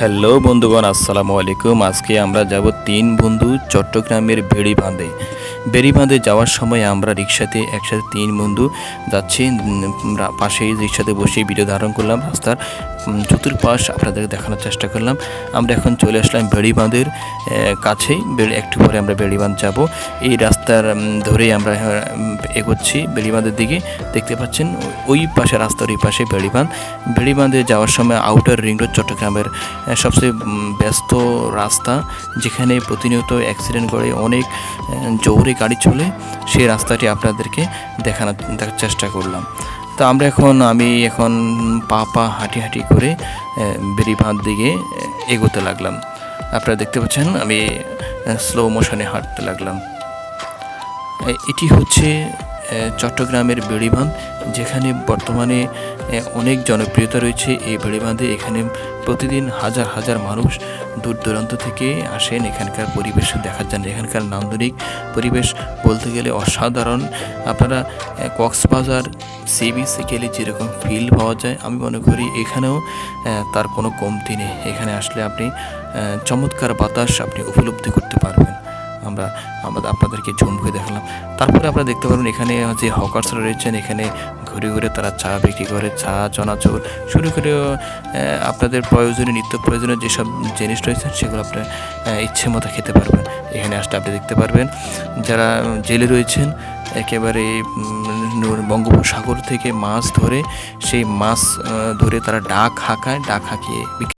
Hello বন্ধুগণ, আসসালামু আলাইকুম। আজকে আমরা যাব তিন বন্ধু চট্টগ্রামের বেড়ি বাঁধে বেড়ি বাঁধে যাওয়ার সময় আমরা রিক্সাতে একসাথে তিন বন্ধু যাচ্ছি। পাশেই রিক্সাতে বসে ভিডিও ধারণ করলাম। রাস্তার চতুর্পাশ আপনাদের দেখানোর চেষ্টা করলাম। আমরা এখন চলে আসলাম বেড়ি বাঁধের কাছেই। একটু পরে আমরা বেড়ি বাঁধ যাব। এই রাস্তার ধরেই আমরা এগোচ্ছি বেড়ি বাঁধের দিকে। দেখতে পাচ্ছেন, ওই পাশে রাস্তার ওই পাশে বেড়ি বাঁধ বেড়ি বাঁধে যাওয়ার সময় আউটার রিং রোড চট্টগ্রামের সবচেয়ে ব্যস্ত রাস্তা যেখানে প্রতিনিয়ত অ্যাক্সিডেন্ট করে অনেক জোরে গাড়ি চলে, সেই রাস্তাটি আপনাদেরকে দেখানোর দেখার চেষ্টা করলাম। তো আমরা এখন, আমি এখন পা পা হাঁটি হাঁটি করে বেরিবাঁধ দিকে এগোতে লাগলাম। আপনারা দেখতে পাচ্ছেন, আমি স্লো মোশনে হাঁটতে লাগলাম। এটি হচ্ছে চট্টগ্রামের বেড়িবাঁধ, যেখানে বর্তমানে অনেক জনপ্রিয়তা রয়েছে। এই বেড়িবাঁধে এখানে প্রতিদিন হাজার হাজার মানুষ দূর দূরান্ত থেকে আসেন। এখানকার পরিবেশ দেখার জন্য এখানকার নান্দনিক পরিবেশ বলতে গেলে অসাধারণ। আপনারা কক্সবাজার সি বিচে গেলে যেরকম ফিল পাওয়া যায়, আমি মনে করি এখানেও তার কোনো কমতি নেই। এখানে আসলে আপনি চমৎকার বাতাস আপনি উপলব্ধি করতে পারবেন। আমরা আপনাদেরকে জুম করে দেখালাম। তারপরে আপনারা দেখতে পারবেন এখানে যে হকার্সরা রয়েছেন এখানে ঘুরে ঘুরে তারা চা বিক্রি করে চা চনাচুর শুরু করে আপনাদের প্রয়োজনীয় নিত্য প্রয়োজনীয় যেসব জিনিস রয়েছে সেগুলো আপনি আহ, ইচ্ছে মতো খেতে পারবেন। এখানে আসলে আপনি দেখতে পারবেন যারা জেলে রয়েছেন একেবারে বঙ্গোপসাগর থেকে মাছ ধরে সেই মাছ ধরে তারা ডাক হাঁকায় ডাক হাঁকিয়ে